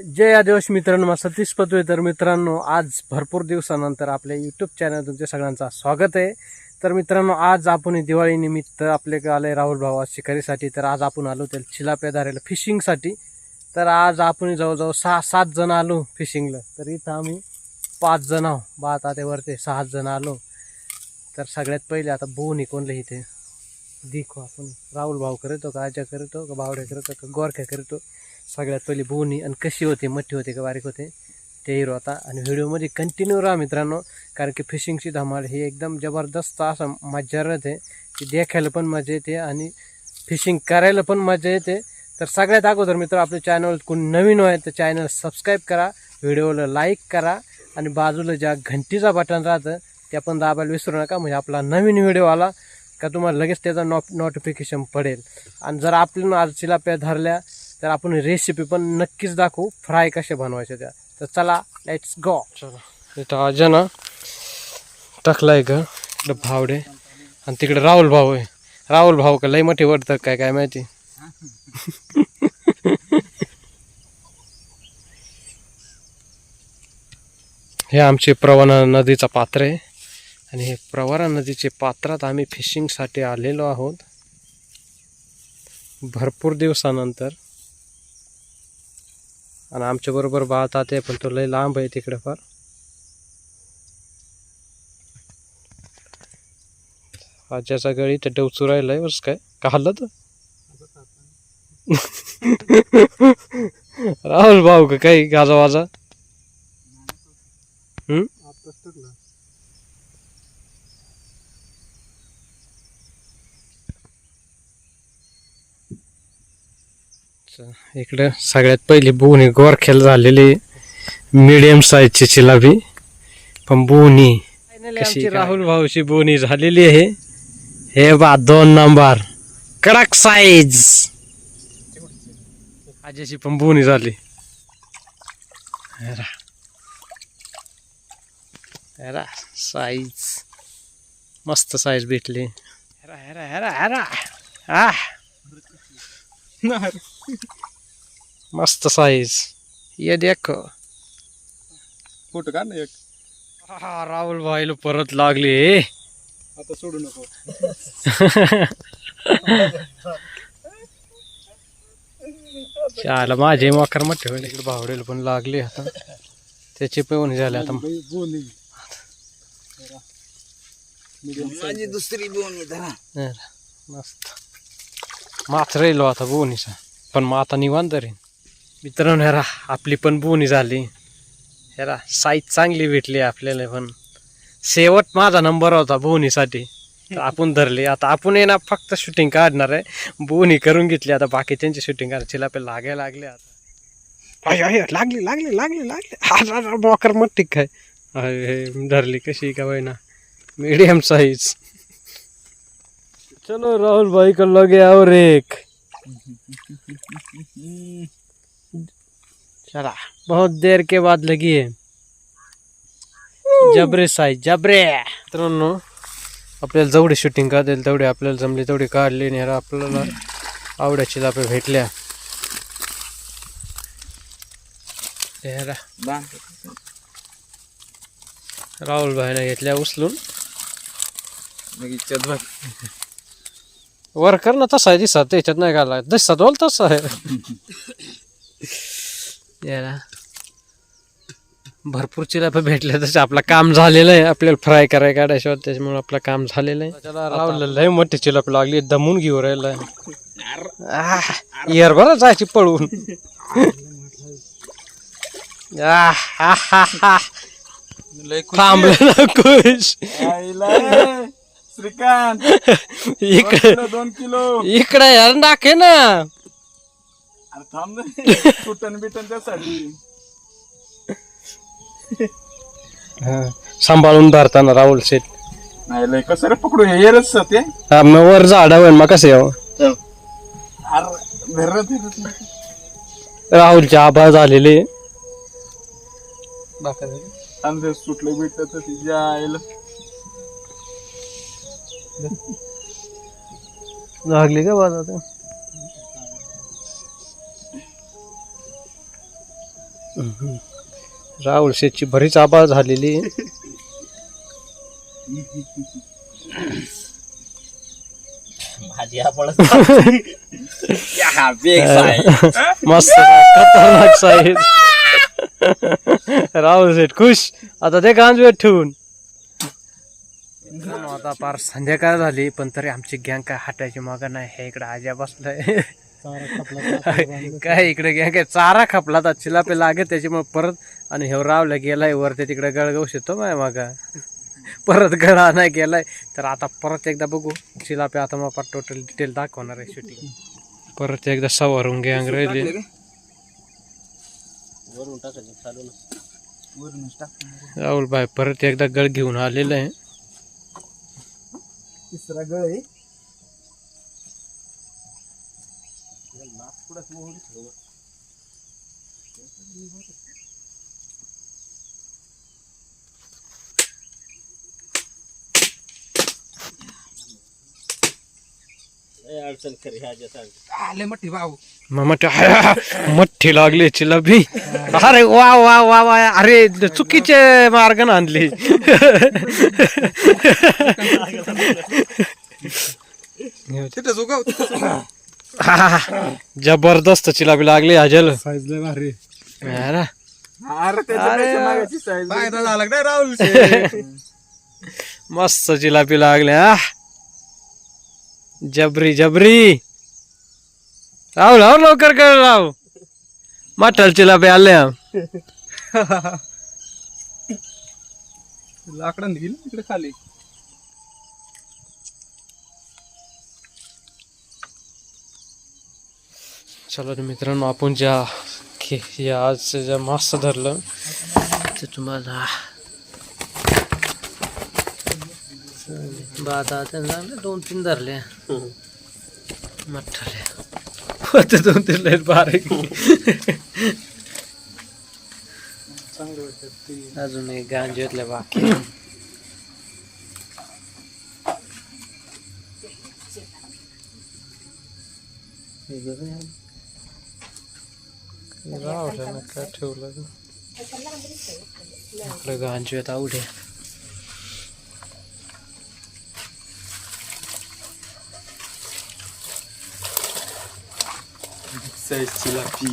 जय आदिवासी मित्रांनो मला सतीश पतवे तर मित्रांनो आज भरपूर दिवसानंतर आपल्या यूट्यूब चॅनल तुमच्या सगळ्यांचा स्वागत आहे. तर मित्रांनो आज आपण दिवाळीनिमित्त आपले आले राहुल भावा शिकारीसाठी. तर आज आपण आलो त्या चिलाप्या धारेला फिशिंगसाठी तर आज आपण जवळजवळ सहा सात जण आलो फिशिंगला तर इथं आम्ही पाच जण आहो बा आता ते वरते सहा जण आलो. तर सगळ्यात पहिले आता बो कोणलं इथे. दिखो आपण राहुल भाऊ करतो का आजा करतो का बावड्या करतो का गोरख्या करतो? सगळ्यात पहिली बोनी आणि कशी होते मोठी होते का बारीक होते ते हिरो होता आणि व्हिडिओमध्ये कंटिन्यू राहा मित्रांनो कारण की फिशिंगची धमाल ही एकदम जबरदस्त असं मजा राहते. ती देखायला पण मजा येते आणि फिशिंग करायला पण मजा येते. तर सगळ्यात अगोदर मित्र आपल्या चॅनल कोणी नवीन आहे तर चॅनल सबस्क्राईब करा व्हिडिओला लाईक करा आणि बाजूला ज्या घंटीचा बटन राहतं ते पण दाबायला विसरू नका. म्हणजे आपला नवीन व्हिडिओ आला का तुम्हाला लगेच त्याचा नॉ नोटिफिकेशन पडेल. आणि जर आपण आज चिलाप्या धरल्या तर आपण रेसिपी पण नक्कीच दाखवू. फ्राय कसे बनवायचे त्या. तर चला लेट्स गो चला. इथं ना टाकलाय का इकडं भावडे. आणि तिकडे राहुल भाऊ आहे. राहुल भाऊ का लई मोठी वाटतं काय काय माहिती? हे आमचे प्रवणा नदीचा पात्र आहे. आणि हे प्रवरा नदीचे पात्रात आम्ही फिशिंगसाठी आलेलो आहोत. भरपूर दिवसानंतर. आणि आमच्या बरोबर बाळतात आहे पण तो लय लांब आहे तिकडे फार. आज्याचा गळी ते डवचू राहिलाय बस काय. का तर? राहुल भाऊ का काही गाजा वाजा? हम्म? इकडे सगळ्यात पहिली बोनी गोरखेल झालेली मिडियम साईजची चिलाबी. पण बोनी कशी राहुल भाऊची बोनी झालेली आहे. हे बा दोन नंबर. कडक साईज आजीची पण बोनी झाली. हेरा हेरा साईज मस्त साईज भेटली. हेरा हेरा हेरा हेरा आ. मस्त साईज ये देखो. फोटो काढ ना एक. हा राहुल भाईला परत लागली. आता सोडू नको. चाल माझे मकर मोठे होईल. इकडे भावडेल पण लागली आता. त्याचे पण झाले आता. बोनी माझी दुसरी बोन धरा. मस्त. माथ राहिलो आता बोनीचा. पण मग आता निवांत रे. मित्रांनो हेरा आपली पण बोनी झाली. हेरा साईज चांगली भेटली आपल्याला पण. शेवट माझा नंबर होता बोनीसाठी. तर आपण धरली. आता आपण आहे ना फक्त शूटिंग काढणार आहे. बोनी करून घेतली. आता बाकी त्यांची शूटिंग करायची आपल्याला लागायला लागले आता. अय, अय, लागली लागली लागली लागली. बॉकर मग ठीक आहे. अय, हे, धरली कशी का ना? मीडियम साइज चलो राहुल भाई को लगे और एक. चला बहुत देर के बाद लगी है। जबरे साईज जबरे। मित्रांनो आपल्याला जेवढी शूटिंग काढता येईल तेवढी आपल्याला जमली तेवढी काढली आणि ह्याला आपल्याला आवड्याची लापे भेटल्या. राहुल भाईने घेतल्या उचलून. मग वर कर ना तसा आहे दिसत त्याच्यात नाही घाला दिसत बोल तसा आहे. याला. भरपूर चिलापा भेटल्या तसे. आपलं काम झालेलं आहे. आपल्याला फ्राय करायला काढायचं होतं, त्याच्यामुळे आपलं काम झालेलं आहे. त्याला राहुल लय मोठी चिलाप लागली. दमून घेऊ राहिला इयर बरं जायची पळून. आह, हा, हा, हा. थांबलं ना खुश. श्रीकांत इकडे किलो दोन किलो. इकडे यार नाके ना. अरे थांब ना. सुटन बिटन त्यासाठी. सांभाळून धरताना राहुल शेठ. नाही लय कसं रे पकडू? हे येरच ते. हा, मग वर झाडावर मग कसं यावं? अरे धर धर राहुलचे आभार झालेले. सुटलं बिटलं तर तिच्या आईला लागली का बाजा राहुल शेठची बरीच आबाळ झालेली. भाजी आपण मस्त खतरनाक साईज राहुल शेठ खुश. आता ते कांज वेट ठेवून. मित्रांनो, आता पार संध्याकाळ झाली पण तरी आमची गँग काय हटायची माग नाही. हे इकडे आज्या बसलाय. काय इकडे गँग काय चारा खपला तर चिलापे लागे त्याच्यामुळे परत आणि हे रावला गेलाय वरती तिकडे गळगाव शेतो माय मागा. परत गळा नाही गेलाय. तर आता परत एकदा बघू. चिलापे आता मग टोटल डिटेल दाखवणार आहे शूटिंग परत एकदा सवारून गँग राहिली. वरूनच टाक राहुल भाई परत एकदा गळ घेऊन आलेलं आहे. तिसरा गळ आहे. आले मोठी भाऊ मग म्हटलं, "हाय, मठ्ठी लागली चिलाबी अरे वा वा वा वा अरे चुकीचे मार्गाने आणली. तिथं जबरदस्त चिलाबी लागली अजल साईज लय भारी. अरे, अरे त्याच्या मागाची साईज फायदा झाला काय राहुल मस्त चिलाबी लागली हा. जबरी जबरी. राव राव लवकर कर राव मटल चिलाबी आले लाकडान गेली तिकडे खाली? चला तर मित्रांनो आपण ज्या खे या आज ज्या मासा धरलं ते तुम्हाला बाता त्यांना दोन तीन धरले दोन तीन अजून एक गांजेतले बाकी रावलं ना काय ठेवलं? आपलं गांजू आहेत आवडे साईजची लापी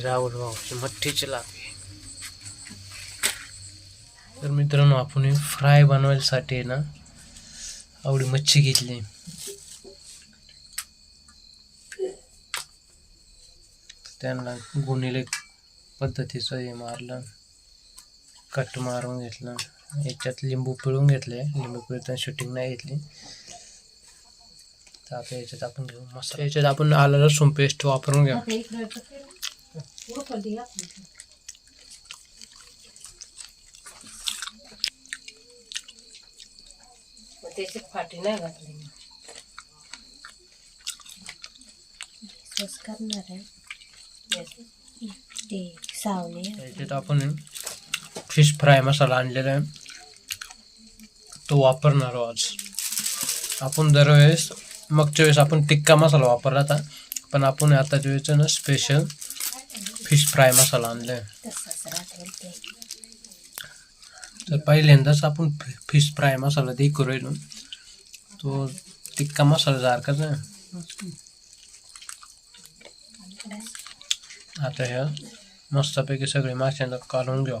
राहुल भाऊची मठ्ठीची लापी तर मित्रांनो आपण फ्राय बनवायसाठी ना आवडी मच्छी घेतली. त्यांना गुणिले पद्धतीचं हे मारलं. कट मारून घेतलं. याच्यात लिंबू पिळून घेतले. लिंबू पिळताना शूटिंग नाही घेतली. तर आता याच्यात आपण घेऊ मसाला याच्यात आपण आलं लसूण पेस्ट वापरून घेऊ त्याची फाटी नाही घातली. करणार आहे. ते सावने याच्यात आपण फिश फ्राय मसाला आणलेला आहे. तो वापरणार आहोत आज. आपण दरवेळेस मागच्या वेळेस आपण टिक्का मसाला वापरला होता. पण आपण आताच्या वेळेस ना स्पेशल फिश फ्राय मसाला आणलाय. तर पहिल्यांदाच आपण फिश फ्राय मसाला ते करू राहिलो. तो टिक्का मसाला सारखाच आहे. आता ह्या मस्तपैकी सगळे माशांना काढून घेऊ.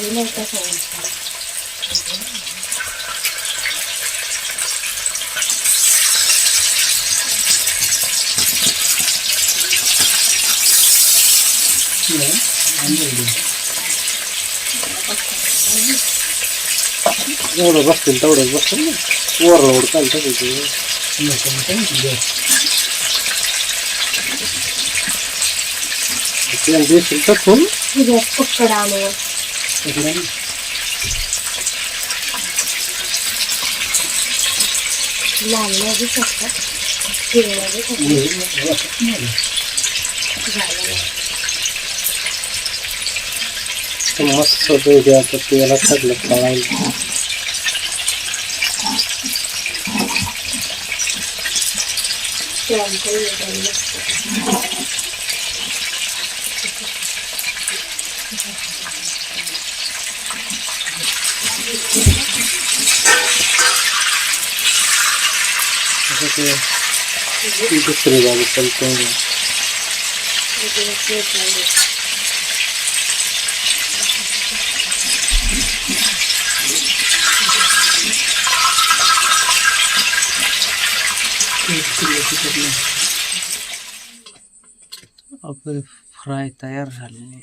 Primero está sobre esto. ahora vas a tentar ahora vas a tentar ahora vas a tentar ahora vas a tentar no se me tengo que ver ¿te quedan 10 centavos? 10 centavos जेवढं बसतील तेवढंच बसतील ना वर रोड चालतं तिथे तेल दिसेल तर फुल तुझ्या पकड आणून लाल नाही दिसत का हिरवा दिसत झालं मस्त होते आता तेला टाकलं खावायला शॅम्पू वगैरे मस्त. दुसरी बाजू चालतो वगैरे ते चालू. आपले फ्राय तयार झालेले